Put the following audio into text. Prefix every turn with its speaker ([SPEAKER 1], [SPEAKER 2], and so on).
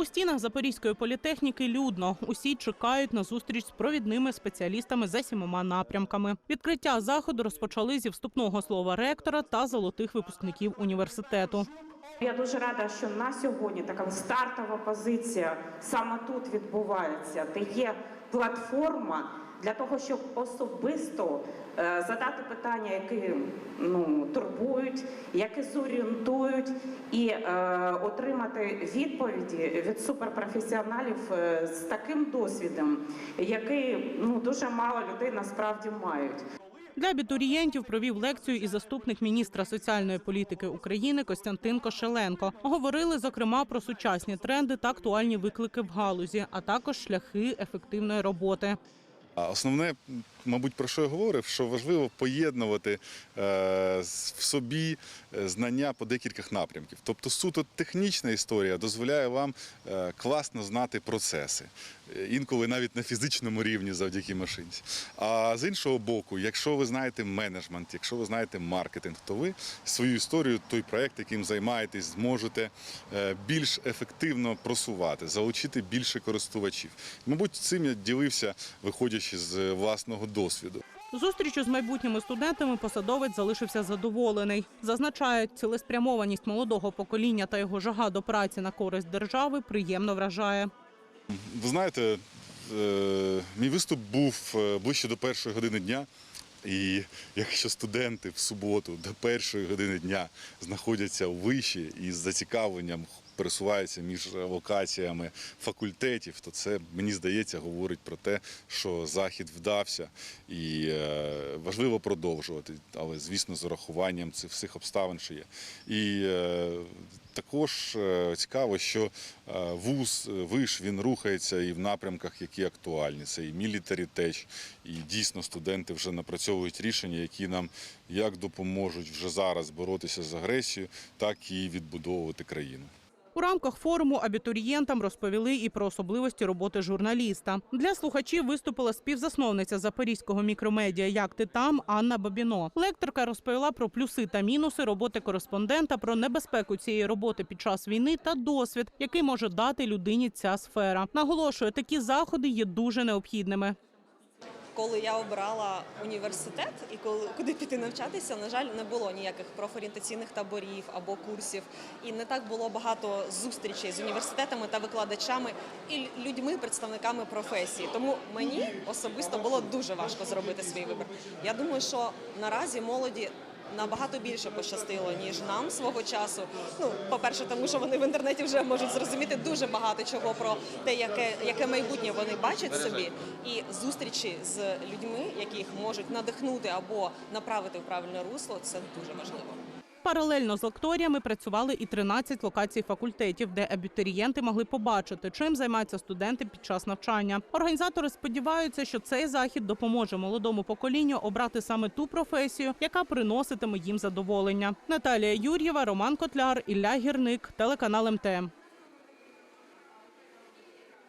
[SPEAKER 1] У стінах Запорізької політехніки людно. Усі чекають на зустріч з провідними спеціалістами за сімома напрямками. Відкриття заходу розпочали зі вступного слова ректора та золотих випускників університету.
[SPEAKER 2] Я дуже рада, що на сьогодні така стартова позиція саме тут відбувається, де є платформа для того, щоб особисто е, задати питання, які ну, турбують, які зорієнтують, і е, отримати відповіді від суперпрофесіоналів е, з таким досвідом, який ну, дуже мало людей насправді мають.
[SPEAKER 1] Для абітурієнтів провів лекцію і заступник міністра соціальної політики України Костянтин Кошеленко. Говорили зокрема про сучасні тренди та актуальні виклики в галузі, а також шляхи ефективної роботи.
[SPEAKER 3] Основне, мабуть, про що я говорив, що важливо поєднувати е, в собі е, знання по декількох напрямків. Тобто суто технічна історія дозволяє вам е, класно знати процеси, інколи навіть на фізичному рівні завдяки машинці. А з іншого боку, якщо ви знаєте менеджмент, якщо ви знаєте маркетинг, то ви свою історію, той проект, яким займаєтесь, зможете більш ефективно просувати, залучити більше користувачів. Мабуть, цим я ділився, виходячи з власного досвіду.
[SPEAKER 1] Зустрічю з майбутніми студентами посадовець залишився задоволений. Зазначає, цілеспрямованість молодого покоління та його жага до праці на користь держави приємно вражає.
[SPEAKER 3] Ви знаєте, е, мій виступ був е, ближче до першої години дня. І якщо студенти в суботу до першої години дня знаходяться у виші і з зацікавленням пересуваються між локаціями факультетів, то це мені здається говорить про те, що захід вдався, і е, важливо продовжувати, але звісно, з урахуванням цих всіх обставин, що є. І е, також е, цікаво, що е, вуз е, виш він рухається і в напрямках, які актуальні. Це і мілітарі теч, і дійсно студенти вже напрацьовують рішення, які нам як допоможуть вже зараз боротися з агресією, так і відбудовувати країну.
[SPEAKER 1] У рамках форуму абітурієнтам розповіли і про особливості роботи журналіста. Для слухачів виступила співзасновниця запорізького мікромедіа Як ти там Анна Бабіно. Лекторка розповіла про плюси та мінуси роботи кореспондента, про небезпеку цієї роботи під час війни та досвід, який може дати людині ця сфера. Наголошує, такі заходи є дуже необхідними.
[SPEAKER 4] Коли я обрала університет і коли куди піти навчатися, на жаль, не було ніяких профорієнтаційних таборів або курсів, і не так було багато зустрічей з університетами та викладачами і людьми, представниками професії. Тому мені особисто було дуже важко зробити свій вибір. Я думаю, що наразі молоді. Набагато більше пощастило ніж нам свого часу. Ну, по-перше, тому що вони в інтернеті вже можуть зрозуміти дуже багато чого про те, яке, яке майбутнє вони бачать собі, і зустрічі з людьми, які їх можуть надихнути або направити в правильне русло, це дуже важливо.
[SPEAKER 1] Паралельно з лекторіями працювали і 13 локацій факультетів, де абітурієнти могли побачити, чим займаються студенти під час навчання. Організатори сподіваються, що цей захід допоможе молодому поколінню обрати саме ту професію, яка приноситиме їм задоволення. Наталія Юр'єва, Роман Котляр, Ілля Гірник, телеканал МТМ.